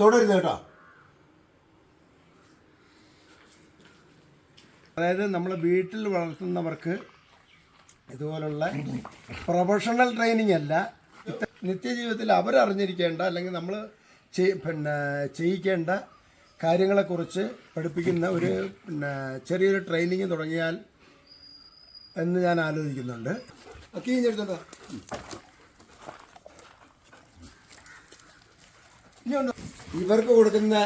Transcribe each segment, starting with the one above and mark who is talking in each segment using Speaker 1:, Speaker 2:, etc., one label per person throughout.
Speaker 1: തുടരുത് കേട്ടോ. അതായത് നമ്മൾ വീട്ടിൽ വളർത്തുന്നവർക്ക് ഇതുപോലുള്ള പ്രൊഫഷണൽ ട്രെയിനിങ് അല്ല. നിത്യജീവിതത്തിൽ അവരറിഞ്ഞിരിക്കേണ്ട അല്ലെങ്കിൽ നമ്മൾ പിന്നെ ചെയ്യിക്കേണ്ട കാര്യങ്ങളെക്കുറിച്ച് പഠിപ്പിക്കുന്ന ഒരു പിന്നെ ചെറിയൊരു ട്രെയിനിങ് തുടങ്ങിയാൽ എന്ന് ഞാൻ ആലോചിക്കുന്നുണ്ട്. കീഞ്ഞെടുത്തോ ഇവർക്ക് കൊടുക്കുന്ന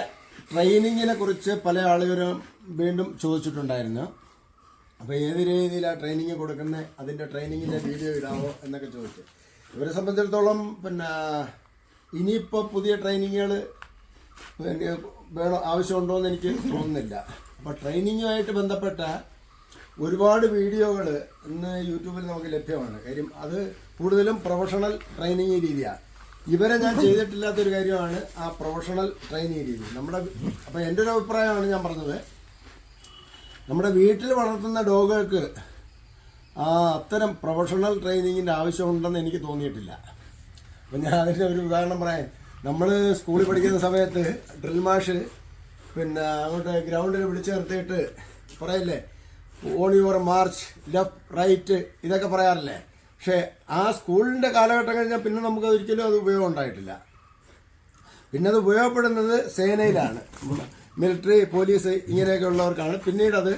Speaker 1: ട്രെയിനിങ്ങിനെ കുറിച്ച് പല ആളുകളും വീണ്ടും ചോദിച്ചിട്ടുണ്ടായിരുന്നു. അപ്പോൾ ഏത് രീതിയിലാണ് ട്രെയിനിങ് കൊടുക്കുന്നത് അതിന്റെ ട്രെയിനിങ്ങിന്റെ വീഡിയോ ഇടാമോ എന്നൊക്കെ ചോദിച്ചു. ഇവരെ സംബന്ധിച്ചിടത്തോളം പിന്നെ ഇനിയിപ്പോൾ പുതിയ ട്രെയിനിങ്ങുകൾ വേണോ ആവശ്യമുണ്ടോ എന്ന് എനിക്ക് തോന്നുന്നില്ല. അപ്പോൾ ട്രെയിനിങ്ങുമായിട്ട് ബന്ധപ്പെട്ട ഒരുപാട് വീഡിയോകൾ ഇന്ന് യൂട്യൂബിൽ നമുക്ക് ലഭ്യമാണ്. കാര്യം അത് കൂടുതലും പ്രൊഫഷണൽ ട്രെയിനിങ് രീതിയാണ് ഇവരെ ഞാൻ ചെയ്തിട്ടില്ലാത്ത ഒരു കാര്യമാണ് ആ പ്രൊഫഷണൽ ട്രെയിനിങ് രീതി. നമ്മുടെ അപ്പോൾ എന്റെ ഒരു അഭിപ്രായമാണ് ഞാൻ പറഞ്ഞത്. നമ്മുടെ വീട്ടിൽ വളർത്തുന്ന ഡോഗുകൾക്ക് ആ അത്തരം പ്രൊഫഷണൽ ട്രെയിനിങ്ങിന്റെ ആവശ്യമുണ്ടെന്ന് എനിക്ക് തോന്നിയിട്ടില്ല. അപ്പം ഞാൻ അതിന്റെ ഒരു ഉദാഹരണം പറയാം. നമ്മൾ സ്കൂളിൽ പഠിക്കുന്ന സമയത്ത് ഡ്രിൽ മാഷ് പിന്നെ അങ്ങോട്ട് ഗ്രൗണ്ടിൽ വിളിച്ചു നിർത്തിയിട്ട് പറയില്ലേ on your march left right ഇതൊക്കെ പറയാറില്ലേ? പക്ഷേ ആ സ്കൂളിന്റെ കാലഘട്ടം കഴിഞ്ഞാൽ പിന്നെ നമുക്ക് ഒരിക്കലും അത് ഉപയോഗം ഉണ്ടായിട്ടില്ല. പിന്നെ അത് ഉപയോഗപ്പെടുന്നത് സേനയിലാണ്. മിലിറ്ററി പോലീസ് ഇങ്ങനെയൊക്കെ ഉള്ളവർക്കാണ് പിന്നീട് അത്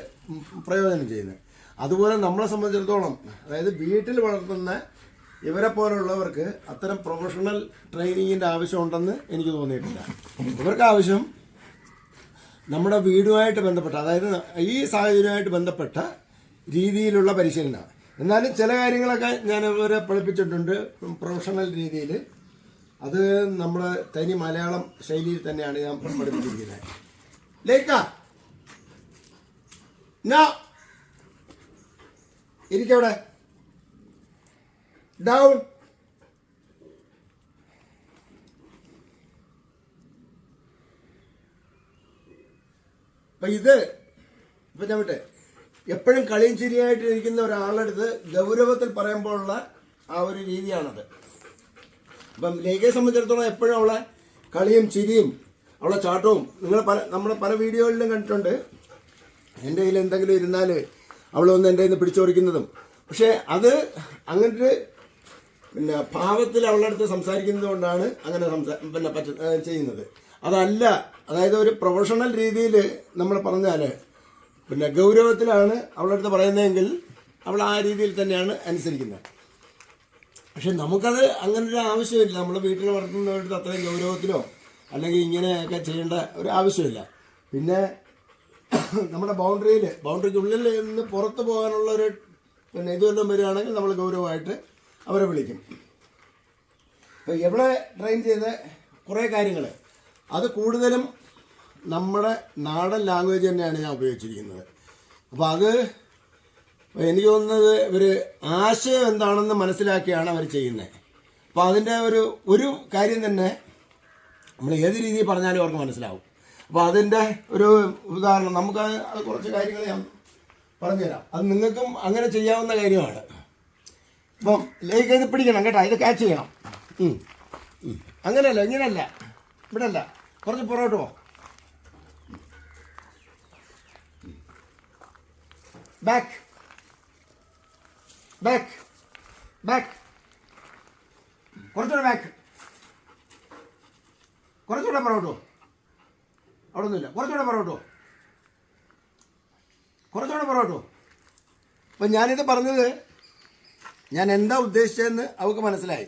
Speaker 1: പ്രയോജനം ചെയ്യുന്നത്. അതുപോലെ നമ്മളെ സംബന്ധിച്ചിടത്തോളം അതായത് വീട്ടിൽ വളർത്തുന്ന ഇവരെ പോലുള്ളവർക്ക് അത്തരം പ്രൊഫഷണൽ ട്രെയിനിങ്ങിന്റെ ആവശ്യമുണ്ടെന്ന് എനിക്ക് തോന്നിയിട്ടില്ല. ഇവർക്ക് ആവശ്യം നമ്മുടെ വീടുമായിട്ട് ബന്ധപ്പെട്ട അതായത് ഈ സാഹചര്യമായിട്ട് ബന്ധപ്പെട്ട രീതിയിലുള്ള പരിശീലനമാണ്. എന്നാലും ചില കാര്യങ്ങളൊക്കെ ഞാൻ ഇവരെ പഠിപ്പിച്ചിട്ടുണ്ട് പ്രൊഫഷണൽ രീതിയിൽ. അത് നമ്മൾ തനി മലയാളം ശൈലിയിൽ തന്നെയാണ് ഞാൻ പഠിപ്പിച്ചിരിക്കുന്നത്. ലേക്ക ഇരിക്കവിടെ. ഡൗൺ. അപ്പൊ ഇത് ഇപ്പൊ ഞാൻ വിട്ടെ. എപ്പോഴും കളിയും ചിരിയായിട്ട് ഇരിക്കുന്ന ഒരാളെടുത്ത് ഗൗരവത്തിൽ പറയുമ്പോഴുള്ള ആ ഒരു രീതിയാണത്. അപ്പം ലേഖയെ സംബന്ധിച്ചിടത്തോളം എപ്പോഴും അവളെ കളിയും ചിരിയും അവളെ ചാട്ടവും നിങ്ങൾ പല നമ്മൾ പല വീഡിയോകളിലും കണ്ടിട്ടുണ്ട്. എന്റെ കയ്യിൽ എന്തെങ്കിലും ഇരുന്നാൽ അവളൊന്ന് എന്റെ കയ്യിൽ നിന്ന് പിടിച്ചോടിക്കുന്നതും. പക്ഷേ അത് അങ്ങനത്തെ പിന്നെ ഭാവത്തിൽ അവളുടെ അടുത്ത് സംസാരിക്കുന്നത് കൊണ്ടാണ് അങ്ങനെ സംസാ പിന്നെ പറ്റ ചെയ്യുന്നത്. അതല്ല അതായത് ഒരു പ്രൊഫഷണൽ രീതിയിൽ നമ്മൾ പറഞ്ഞാൽ പിന്നെ ഗൗരവത്തിലാണ് അവളുടെ അടുത്ത് പറയുന്നതെങ്കിൽ അവൾ ആ രീതിയിൽ തന്നെയാണ് അനുസരിക്കുന്നത്. പക്ഷെ നമുക്കത് അങ്ങനെ ഒരു ആവശ്യമില്ല. നമ്മൾ വീട്ടിൽ വളർത്തുന്നവരുടെ അത്രയും ഗൗരവത്തിലോ അല്ലെങ്കിൽ ഇങ്ങനെയൊക്കെ ചെയ്യേണ്ട ഒരു ആവശ്യമില്ല. പിന്നെ നമ്മുടെ ബൗണ്ടറിയിൽ ബൗണ്ടറിക്കുള്ളിൽ നിന്ന് പുറത്ത് പോകാനുള്ള ഒരു പിന്നെ ഇതുവെല്ലാം വരികയാണെങ്കിൽ നമ്മൾ ഗൗരവമായിട്ട് അവരെ വിളിക്കും. എവിടെ ട്രെയിൻ ചെയ്ത കുറേ കാര്യങ്ങൾ അത് കൂടുതലും നമ്മുടെ നാടൻ ലാംഗ്വേജ് തന്നെയാണ് ഞാൻ ഉപയോഗിച്ചിരിക്കുന്നത്. അപ്പോൾ അത് എനിക്ക് തോന്നുന്നത് ഇവർ ആശയം എന്താണെന്ന് മനസ്സിലാക്കിയാണ് അവർ ചെയ്യുന്നത്. അപ്പോൾ അതിന്റെ ഒരു ഒരു കാര്യം തന്നെ നമ്മൾ ഏത് രീതിയിൽ പറഞ്ഞാലും അവർക്ക് മനസ്സിലാവും. അപ്പോൾ അതിന്റെ ഒരു ഉദാഹരണം നമുക്ക് അത് കുറച്ച് കാര്യങ്ങൾ ഞാൻ പറഞ്ഞുതരാം. അത് നിങ്ങൾക്കും അങ്ങനെ ചെയ്യാവുന്ന കാര്യമാണ്. അപ്പം ലൈക്ക് ഇത് പിടിക്കണം കേട്ടോ ഇത് ക്യാച്ച് ചെയ്യണം. അങ്ങനെയല്ല ഇങ്ങനെയല്ല ഇവിടെ അല്ല കുറച്ച് പുറകോട്ട് പോ. Back back. Back. കുറച്ചുകൂടെ ബാക്ക് കുറച്ചുകൂടെ പുറകോട്ടോ അവിടെ ഒന്നുമില്ല കുറച്ചുകൂടെ പുറകോട്ടോ കുറച്ചുകൂടെ പുറകോട്ടോ അപ്പം ഞാനിത് പറഞ്ഞത് ഞാൻ എന്താ ഉദ്ദേശിച്ചതെന്ന് അവൾക്ക് മനസ്സിലായി.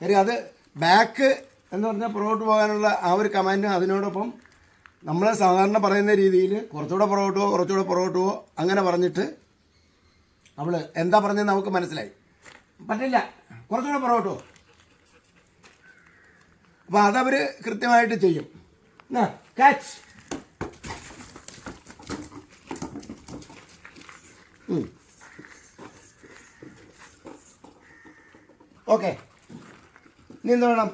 Speaker 1: കാര്യം അത് ബാക്ക് എന്ന് പറഞ്ഞാൽ പുറകോട്ട് പോകാനുള്ള ആ ഒരു കമാൻഡ് അതിനോടൊപ്പം നമ്മൾ സാധാരണ പറയുന്ന രീതിയിൽ കുറച്ചുകൂടെ പുറകോട്ട് കുറച്ചുകൂടെ പുറകോട്ട് അങ്ങനെ പറഞ്ഞിട്ട് അവൾ എന്താ പറഞ്ഞത് നമുക്ക് മനസ്സിലായി. പറ്റില്ല. കുറച്ചുകൂടെ പുറകോട്ട് പോ അപ്പോൾ അതവർ കൃത്യമായിട്ട് ചെയ്യും. Catch okay. ഇനി എന്ത് വേണം?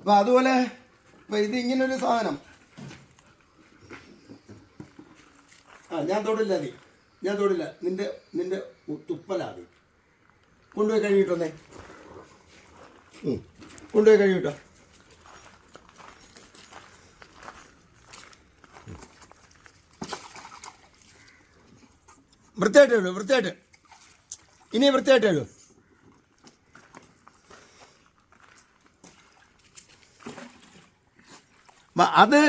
Speaker 1: അപ്പം അതുപോലെ അപ്പൊ ഇത് ഇങ്ങനൊരു സാധനം. ആ ഞാൻ തൊടില്ല അതി ഞാൻ തൊടില്ല. നിന്റെ നിന്റെ തുപ്പലാതി കൊണ്ടുപോയി കഴിഞ്ഞിട്ടൊന്നേ കൊണ്ടുപോയി കഴിഞ്ഞിട്ടോ വൃത്തിയായിട്ടേ ഉള്ളൂ വൃത്തിയായിട്ട്. ഇനി വൃത്തിയായിട്ടേ ഉള്ളൂ. അത്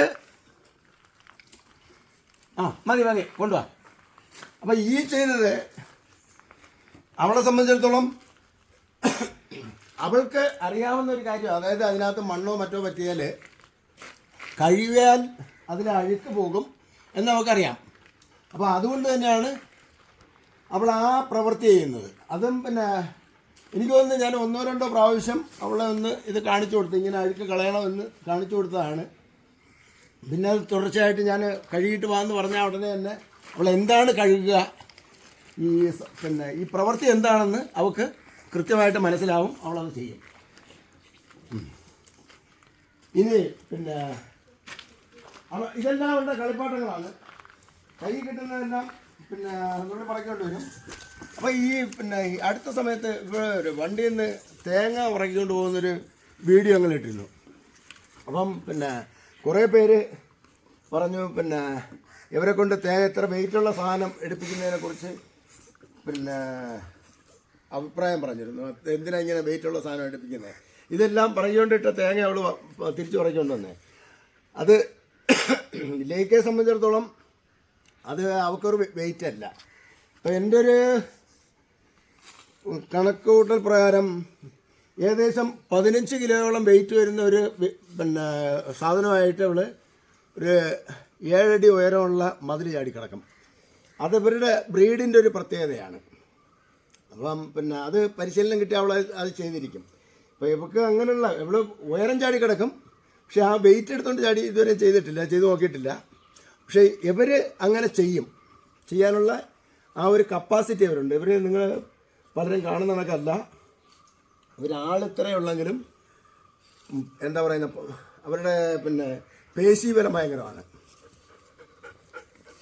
Speaker 1: ആ മതി മതി കൊണ്ടുവാ. അപ്പം ഈ ചെയ്തത് അവളെ സംബന്ധിച്ചിടത്തോളം അവൾക്ക് അറിയാവുന്ന ഒരു കാര്യം അതായത് അതിനകത്ത് മണ്ണോ മറ്റോ പറ്റിയാൽ കഴിയാൽ അതിൽ അഴുക്ക് പോകും എന്ന് നമുക്കറിയാം അപ്പോൾ അതുകൊണ്ട് തന്നെയാണ് അവൾ ആ പ്രവൃത്തി ചെയ്യുന്നത്. അതും പിന്നെ എനിക്ക് തോന്നുന്നു ഞാൻ ഒന്നോ രണ്ടോ പ്രാവശ്യം അവളെ ഒന്ന് ഇത് കാണിച്ചു കൊടുത്തു. ഇങ്ങനെ അഴുക്ക് കളയണമെന്ന് കാണിച്ചു കൊടുത്തതാണ്. പിന്നെ അത് തുടർച്ചയായിട്ട് ഞാൻ കഴുകിയിട്ട് വാന്ന് പറഞ്ഞ ഉടനെ തന്നെ അവൾ എന്താണ് കഴുകുക? ഈ പിന്നെ ഈ പ്രവൃത്തി എന്താണെന്ന് അവൾക്ക് കൃത്യമായിട്ട് മനസ്സിലാവും അവളത് ചെയ്യും. ഇനി പിന്നെ ഇതെല്ലാം അവരുടെ കളിപ്പാട്ടങ്ങളാണ്. കൈ കിട്ടുന്നതെല്ലാം പിന്നെ നമ്മൾ പറയേണ്ടി വരും. അപ്പോൾ ഈ പിന്നെ അടുത്ത സമയത്ത് ഒരു വണ്ടിയിൽ നിന്ന് തേങ്ങ ഉറക്കിക്കൊണ്ട് പോകുന്നൊരു വീഡിയോ അങ്ങനെ ഇട്ടിരുന്നു. അപ്പം പിന്നെ കുറേ പേര് പറഞ്ഞു പിന്നെ ഇവരെ കൊണ്ട് തേങ്ങ ഇത്ര വെയിറ്റുള്ള സാധനം എടുപ്പിക്കുന്നതിനെ കുറിച്ച് പിന്നെ അഭിപ്രായം പറഞ്ഞിരുന്നു. എന്തിനാ ഇങ്ങനെ വെയിറ്റുള്ള സാധനം എടുപ്പിക്കുന്നത് ഇതെല്ലാം പറഞ്ഞുകൊണ്ടിട്ട തേങ്ങ അവൾ തിരിച്ചു പറഞ്ഞുകൊണ്ട് തന്നെ അത് ലേക്കയെ സംബന്ധിച്ചിടത്തോളം അത് അവൾക്കൊരു വെയിറ്റ് അല്ല. അപ്പം എന്റെ ഒരു കണക്കുകൂട്ടൽ പ്രകാരം ഏകദേശം പതിനഞ്ച് കിലോയോളം വെയിറ്റ് വരുന്ന ഒരു പിന്നെ സാധനമായിട്ട് അവൾ ഒരു ഏഴടി ഉയരമുള്ള മതിൽ ചാടിക്കിടക്കും അത് ഇവരുടെ ബ്രീഡിന്റെ ഒരു പ്രത്യേകതയാണ്. അപ്പം പിന്നെ അത് പരിശീലനം കിട്ടി അവൾ അത് ചെയ്തിരിക്കും. അപ്പോൾ ഇവൾക്ക് അങ്ങനെയുള്ള ഇവൾ ഉയരം ചാടി കിടക്കും. പക്ഷെ ആ വെയിറ്റ് എടുത്തുകൊണ്ട് ചാടി ഇതുവരെ ചെയ്തിട്ടില്ല ചെയ്ത് നോക്കിയിട്ടില്ല. പക്ഷേ ഇവർ അങ്ങനെ ചെയ്യും. ചെയ്യാനുള്ള ആ ഒരു കപ്പാസിറ്റി അവരുണ്ട്. ഇവർ നിങ്ങൾ പലരും കാണുന്ന കണക്കല്ല ഉള്ളെങ്കിലും എന്താ പറയുന്ന അവരുടെ പിന്നെ പേശീബലം ഭയങ്കരമാണ്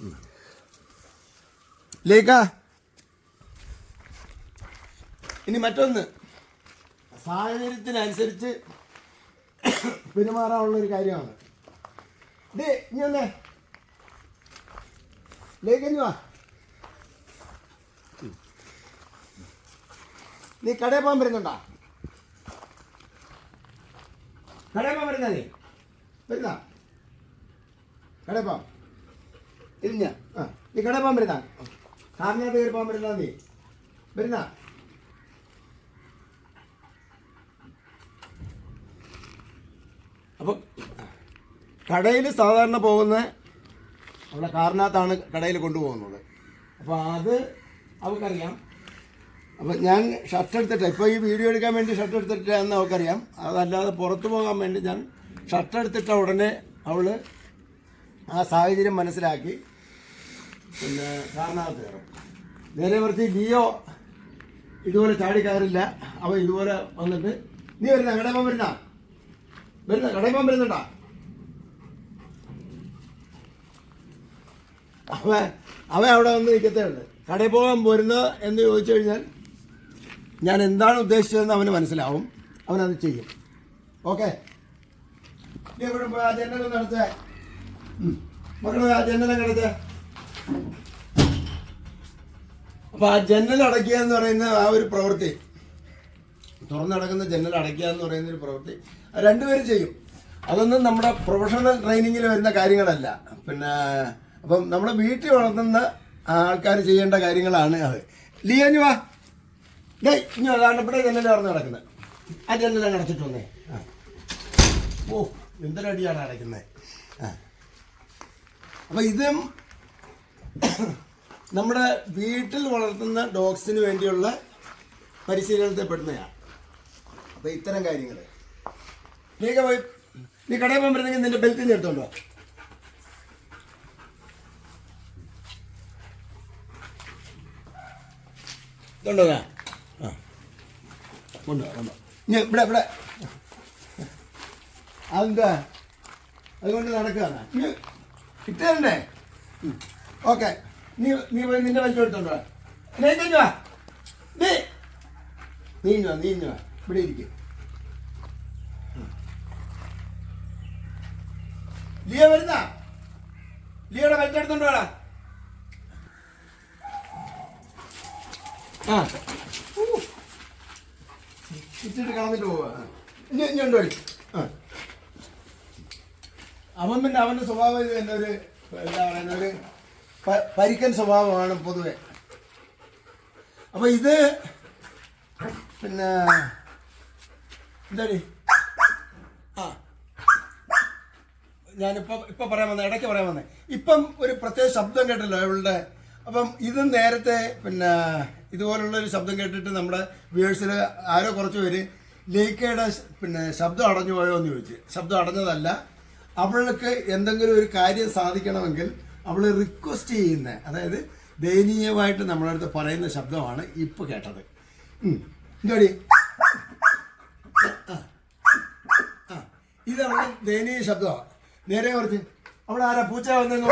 Speaker 1: ഉം. ലേഖ. ഇനി മറ്റൊന്ന്. സാഹചര്യത്തിനനുസരിച്ച് പെരുമാറാനുള്ള ഒരു കാര്യമാണ്. ഡേ ഇനി ലേഖനി വാ. നീ കടയിൽ പോകാൻ വരുന്നുണ്ടോ? കടയിൽ വരുന്നേ നീ വരുന്ന. കടയപ്പം. ഇരിഞ്ഞ. ആ നീ കടയപ്പം വരുന്ന. കാറിനകത്ത് കയറി പോകാൻ വരുന്ന നീ വരുന്ന. അപ്പം കടയിൽ സാധാരണ പോകുന്ന അവിടെ കാറിനകത്താണ് കടയിൽ കൊണ്ടുപോകുന്നത്. അപ്പോൾ അത് അവൾക്കറിയാം. അപ്പം ഞാൻ ഷർട്ട് എടുത്തിട്ട് ഇപ്പോൾ ഈ വീഡിയോ എടുക്കാൻ വേണ്ടി ഷർട്ട് എടുത്തിട്ട് എന്ന് അവൾക്കറിയാം അതല്ലാതെ പുറത്തു പോകാൻ വേണ്ടി ഞാൻ ഷർട്ട് എടുത്തിട്ട ഉടനെ അവൾ ആ സാഹചര്യം മനസ്സിലാക്കി. പിന്നെ കാരണാകത്ത് കയറും. നേരെ മറിച്ച് ലിയോ ഇതുപോലെ ചാടി കയറില്ല. അവൻ ഇതുപോലെ വന്നിട്ട് നീ വരുന്ന കടയപ്പം വരുന്ന വരുന്ന കടയപ്പം വരുന്നുണ്ടാ അവൻ അവൻ അവിടെ വന്ന് നിൽക്കത്തേ ഉള്ളു. കടയിൽ പോകാൻ വരുന്നത് എന്ന് ചോദിച്ചു കഴിഞ്ഞാൽ ഞാൻ എന്താണ് ഉദ്ദേശിച്ചതെന്ന് അവന് മനസ്സിലാവും. അവനത് ചെയ്യും. ഓക്കെ? അപ്പൊ ആ ജനൽ അടയ്ക്കുക എന്ന് പറയുന്ന ആ ഒരു പ്രവൃത്തി തുറന്നടക്കുന്ന ജനൽ അടയ്ക്കുക എന്ന് പറയുന്ന ഒരു പ്രവൃത്തി രണ്ടുപേരും ചെയ്യും. അതൊന്നും നമ്മുടെ പ്രൊഫഷണൽ ട്രെയിനിങ്ങിൽ വരുന്ന കാര്യങ്ങളല്ല. പിന്നെ അപ്പം നമ്മുടെ വീട്ടിൽ വളർത്തുന്ന ആൾക്കാർ ചെയ്യേണ്ട കാര്യങ്ങളാണ് അത്. ലിയഞ്ഞു വാ. ഇനി ഓ എന്തൊരടിയാണ് അടയ്ക്കുന്നത് ആ. ഇതും നമ്മുടെ വീട്ടിൽ വളർത്തുന്ന ഡോഗ്സിന് വേണ്ടിയുള്ള പരിശീലനത്തിൽ പെടുന്നതാണ് അപ്പൊ ഇത്തരം കാര്യങ്ങൾ നീക്ക പോയി നീ കടയിൽ പോകാൻ പറ്റുന്നെങ്കിൽ നിന്റെ ബെൽറ്റ് നീ എടുത്തോണ്ടോ ഇതുണ്ടോ? ആ കൊണ്ടുപോകാം കൊണ്ടുപോകാം ഇനി ഇവിടെ ഇവിടെ. അതെന്താ? അതുകൊണ്ട് നടക്കുകയാണ്. നീ കിട്ടണ്ടേ ഓക്കെ. നീ നീ പോയി നിന്റെ വലിച്ചു എടുത്തോണ്ടോ നീ വാ. നീ. നീ വാ നീ വാ. ഇവിടെ ഇരിക്കും. ലിയ വരുന്ന? ലിയയുടെ വലിച്ചെടുത്തോണ്ട് വേടാ. ആ. ഇച്ചിട്ട് കളഞ്ഞിട്ട് പോവാ. ഇനി ഉണ്ടോ ആ. അവൻ പിന്നെ അവന്റെ സ്വഭാവം ഇത് തന്നെ ഒരു എന്താ പറയുന്ന ഒരു പരിക്കൻ സ്വഭാവമാണ് പൊതുവെ. അപ്പൊ ഇത് പിന്നെ എന്താടി? ആ. ഞാനിപ്പോ ഇപ്പൊ പറയാൻ വന്നേ ഇടയ്ക്ക് പറയാൻ വന്നേ. ഇപ്പം ഒരു പ്രത്യേക ശബ്ദം കേട്ടല്ലോ ഇവളുടെ. അപ്പം ഇത് നേരത്തെ പിന്നെ ഇതുപോലുള്ള ഒരു ശബ്ദം കേട്ടിട്ട് നമ്മുടെ വ്യൂവേഴ്സിൽ ആരോ കുറച്ച് പേര് ലേക്കയുടെ പിന്നെ ശബ്ദം അടഞ്ഞു പോയോ എന്ന് ചോദിച്ചു. ശബ്ദം അടഞ്ഞതല്ല. അവൾക്ക് എന്തെങ്കിലും ഒരു കാര്യം സാധിക്കണമെങ്കിൽ അവൾ റിക്വസ്റ്റ് ചെയ്യുന്ന അതായത് ദയനീയമായിട്ട് നമ്മുടെ അടുത്ത് പറയുന്ന ശബ്ദമാണ് ഇപ്പൊ കേട്ടത്. ഉം. ഇതാണ് ദയനീയ ശബ്ദമാണ് നേരെ കുറച്ച് അവിടെ ആരാ പൂച്ച വന്നെന്ന്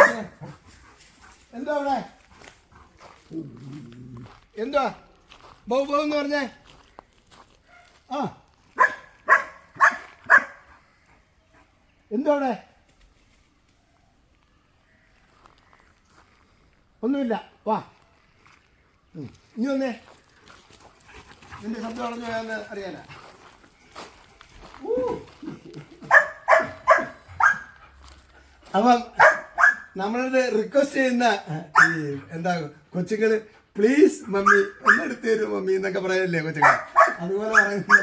Speaker 1: എന്താ അവിടെ? എന്താ ബൗ ബൗ എന്ന് പറഞ്ഞേ. ആ. എന്തോടെ ഒന്നുമില്ല. വാ. ഇനി വന്നേ. നിന്റെ ശബ്ദം പറഞ്ഞു പോയാന്ന് അറിയാനാ. അപ്പം നമ്മളത് റിക്വസ്റ്റ് ചെയ്യുന്ന ഈ എന്താ കൊച്ചുങ്ങൾ പ്ലീസ് മമ്മി ഒന്നെടുത്ത് തരും മമ്മി എന്നൊക്കെ പറയല്ലേ കൊച്ചുങ്ങൾ അതുപോലെ പറയുന്നത്.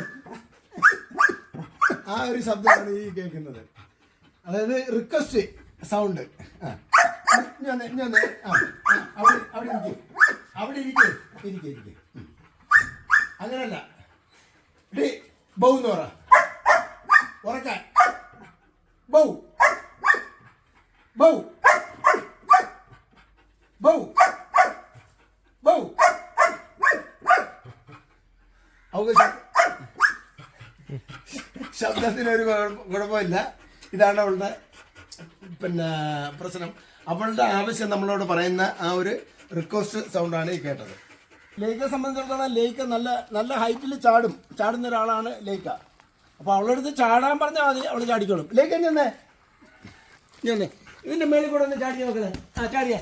Speaker 1: ആ ഒരു ശബ്ദമാണ് ഈ കേൾക്കുന്നത്. അതായത് റിക്വസ്റ്റ് സൗണ്ട് ഞാൻ ഞാൻ ആ, അവിടെ ഇരിക്കേ. അവിടെ ഇരിക്കേ ഇരിക്കേ ഇരിക്കേ. അങ്ങനല്ല. ഡേ ബൗ എന്ന് പറ. ബൗ. ബൗ. ബൗ. ശബ്ദത്തിനൊരു ഒരു കുഴപ്പമില്ല. ഇതാണ് അവളുടെ പിന്നെ പ്രശ്നം. അവളുടെ ആവശ്യം നമ്മളോട് പറയുന്ന ആ ഒരു റിക്വസ്റ്റ് സൗണ്ടാണ് ഈ കേട്ടത്. ലേഖയെ സംബന്ധിച്ചിടത്തോളം ലേഖ നല്ല നല്ല ഹൈറ്റിൽ ചാടും. ചാടുന്ന ഒരാളാണ് ലേഖ. അപ്പോൾ അവളുടെ അടുത്ത് ചാടാൻ പറഞ്ഞാൽ മതി അവൾ ചാടിക്കോളും. ലേഖ ഞാനേ ഞാനേ ഇതിന്റെ മേളിൽ കൂടെ ഒന്ന് ചാടി നോക്കണേ ആ ചാടിയേ.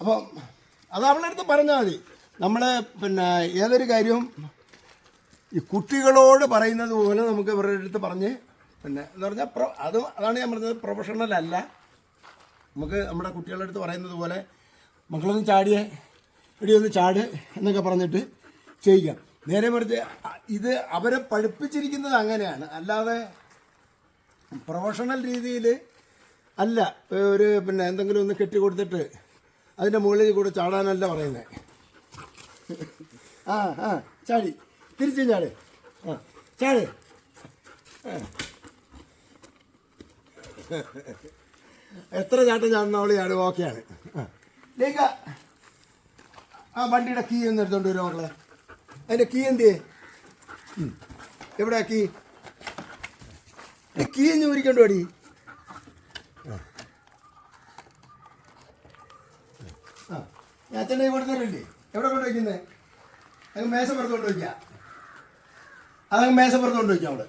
Speaker 1: അപ്പം അത് അവളുടെ അടുത്ത് പറഞ്ഞാൽ മതി. നമ്മളെ പിന്നെ ഏതൊരു കാര്യവും ഈ കുട്ടികളോട് പറയുന്നത് പോലെ നമുക്ക് ഇവരുടെ അടുത്ത് പറഞ്ഞ് പിന്നെ എന്ന് പറഞ്ഞാൽ പ്രൊ അത് അതാണ് ഞാൻ പറഞ്ഞത് പ്രൊഫഷണൽ അല്ല. നമുക്ക് നമ്മുടെ കുട്ടികളുടെ അടുത്ത് പറയുന്നത് പോലെ മക്കളൊന്ന് ചാടിയേ ഇടിയൊന്ന് ചാട് എന്നൊക്കെ പറഞ്ഞിട്ട് ചെയ്യിക്കാം. നേരെ മറിച്ച് ഇത് അവരെ പഠിപ്പിച്ചിരിക്കുന്നത് അങ്ങനെയാണ്. അല്ലാതെ പ്രൊഫഷണൽ രീതിയിൽ അല്ല ഒരു പിന്നെ എന്തെങ്കിലും ഒന്ന് കെട്ടി കൊടുത്തിട്ട് അതിന്റെ മുകളിൽ കൂടെ ചാടാനല്ല പറയുന്നത് ആ ആ ചാടി. തിരിച്ചും ചാട്. ആ ചാടി. എത്ര ചാട്ടം ചാടുന്ന അവൾ ചാടും ഓക്കെയാണ്. ആ. വണ്ടിയുടെ കീ ഒന്ന് എടുത്തോണ്ട് വരും മക്കളെ. അതിന്റെ കീ എന്ത്? എവിടെയാ കീ? കീ ഒന്ന് ഊരിക്കണ്ടോ അടി ആ. ഞാൻ അച്ഛന്റെ കൊടുത്തല്ലേ എവിടെ കൊണ്ട് അങ്ങ് മേശപ്പുറത്ത് കൊണ്ട് വയ്ക്കാം അതങ്ങ് മേശപ്പുറത്ത് കൊണ്ട് അവിടെ.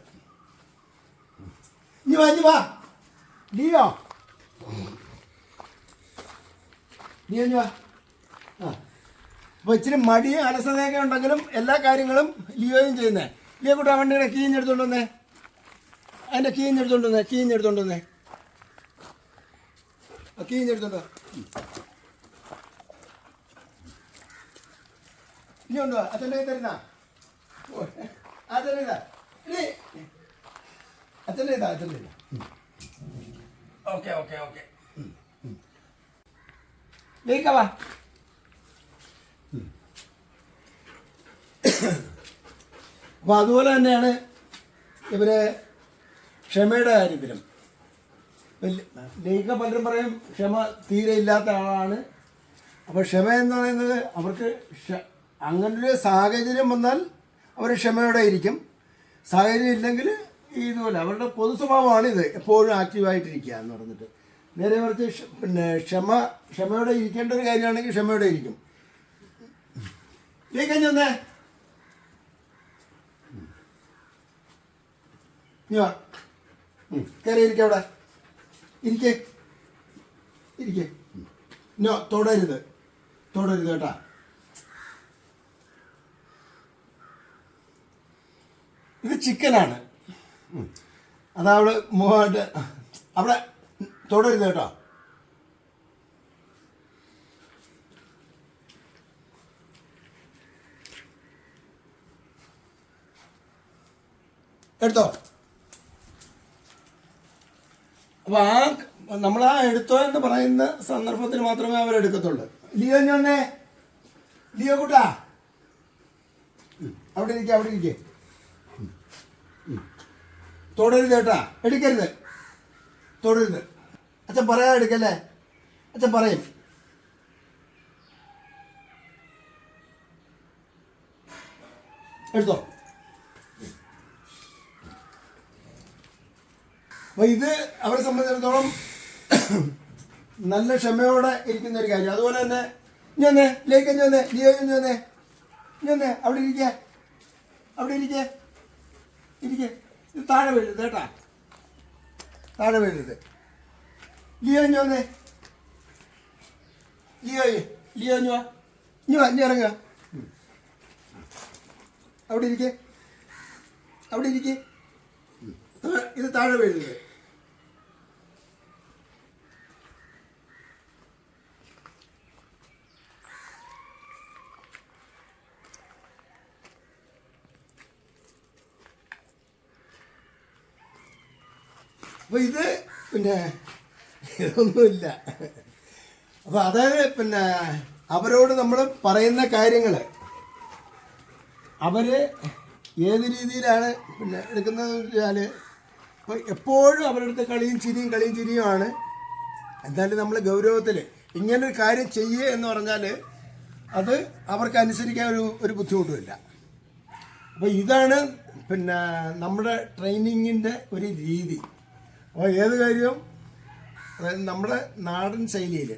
Speaker 1: ഇനി വാ വാ. ലിയോ നീ ഇനി വാ. ആ. അപ്പോൾ ഇച്ചിരി മടിയും അലസതയൊക്കെ ഉണ്ടെങ്കിലും എല്ലാ കാര്യങ്ങളും ലിയോയും ചെയ്യുന്നേ. ലിയോ കൂട്ടാ വണ്ടിയുടെ കീഞ്ഞെടുത്തോണ്ട് വന്നേ. അതിന്റെ കീഞ്ഞെടുത്തോണ്ട് വന്നേ കീഞ്ഞെടുത്തോണ്ട് വന്നേ. ആ കീഞ്ഞ് എടുത്തോണ്ട് വാ. ഇനി അച്ഛന്റെ കൈ തരുന്ന? അച്ഛന്റെ ഇതാ ഇനി. അച്ഛന്റെ ഇതാ അച്ഛന്റെ ഇതാ ഓക്കെ ഓക്കെ ഓക്കെ. വാ അപ്പോൾ അതുപോലെ തന്നെയാണ് ഇവരെ ക്ഷമയുടെ കാര്യത്തിലും. ലേഖ പലരും പറയും ക്ഷമ തീരെ ഇല്ലാത്ത ആളാണ്. അപ്പോൾ ക്ഷമ എന്ന് പറയുന്നത് അവർക്ക് ക്ഷ- അങ്ങനൊരു സാഹചര്യം വന്നാൽ അവർ ക്ഷമയോടെ ഇരിക്കും സാഹചര്യം ഇല്ലെങ്കിൽ ഇതുപോലെ അവരുടെ പൊതു സ്വഭാവമാണിത് എപ്പോഴും ആക്റ്റീവായിട്ടിരിക്കുക എന്ന് പറഞ്ഞിട്ട്. നേരെ മറിച്ച് പിന്നെ ക്ഷമ ക്ഷമയോടെ ഇരിക്കേണ്ട ഒരു കാര്യമാണെങ്കിൽ ക്ഷമയോടെ ഇരിക്കും ഈ കഴിഞ്ഞ വന്നേ. നീ വാ. ഇരിക്കേ ഇരിക്കേ. നോ തൊടരുത്. തൊടരുത് കേട്ടാ. ഇത് ചിക്കനാണ്. അതവിടെ മുഖമായിട്ട് അവിടെ തൊടരുത് കേട്ടോ. എടുത്തോ. അപ്പൊ ആ നമ്മൾ ആ എടുത്തോ എന്ന് പറയുന്ന സന്ദർഭത്തിൽ മാത്രമേ അവരെടുക്കത്തുള്ളൂ ലിയോ ഞാനേ ലിയോ കൂട്ടാ? അവിടെ ഇരിക്കേ അവിടെ ഇരിക്കെ. തൊടരുത് കേട്ടാ എടുക്കരുത്. തൊടരുത്. അച്ഛൻ പറയാ എടുക്കല്ലേ? അച്ഛൻ പറയും. എടുത്തോ. അപ്പൊ ഇത് അവരെ സംബന്ധിച്ചിടത്തോളം നല്ല ക്ഷമയോടെ ഇരിക്കുന്ന ഒരു കാര്യം. അതുപോലെ തന്നെ ഞാൻ ലേക്ക് ഞാൻ ലിയോ ഞാൻ ഞാൻ അവിടെ ഇരിക്കേ. അവിടെ ഇരിക്കുക ഇരിക്കുക ഇത് താഴെ വീഴരുത് കേട്ടാ. താഴെ വീഴരുത് ലിയോ ഞാൻ ലിയോ ലിയോ ഇഞ്ഞു ഇഞ്ഞു ഇഞ്ഞു ഇറങ്ങുക അവിടെ ഇരിക്കേ. അവിടെ ഇരിക്കേ. ഇത് താഴെ വീഴുന്നത് അപ്പൊ ഇത് പിന്നെ ഇതൊന്നുമില്ല. അപ്പൊ അതായത് പിന്നെ അവരോട് നമ്മൾ പറയുന്ന കാര്യങ്ങൾ അവർ ഏത് രീതിയിലാണ് പിന്നെ എടുക്കുന്നത് വെച്ചാൽ ഇപ്പോൾ എപ്പോഴും അവരുടെ അടുത്ത് കളിയും ചിരിയും കളിയും ചിരിയുമാണ്. എന്തായാലും നമ്മൾ ഗൗരവത്തിൽ ഇങ്ങനൊരു കാര്യം ചെയ്യുക എന്ന് പറഞ്ഞാൽ അത് അവർക്ക് അനുസരിക്കാൻ ഒരു ഒരു ബുദ്ധിമുട്ടുമില്ല അപ്പോൾ ഇതാണ് പിന്നെ നമ്മുടെ ട്രെയിനിങ്ങിന്റെ ഒരു രീതി. അപ്പോൾ ഏത് കാര്യവും അതായത് നമ്മുടെ നാടൻ ശൈലിയിൽ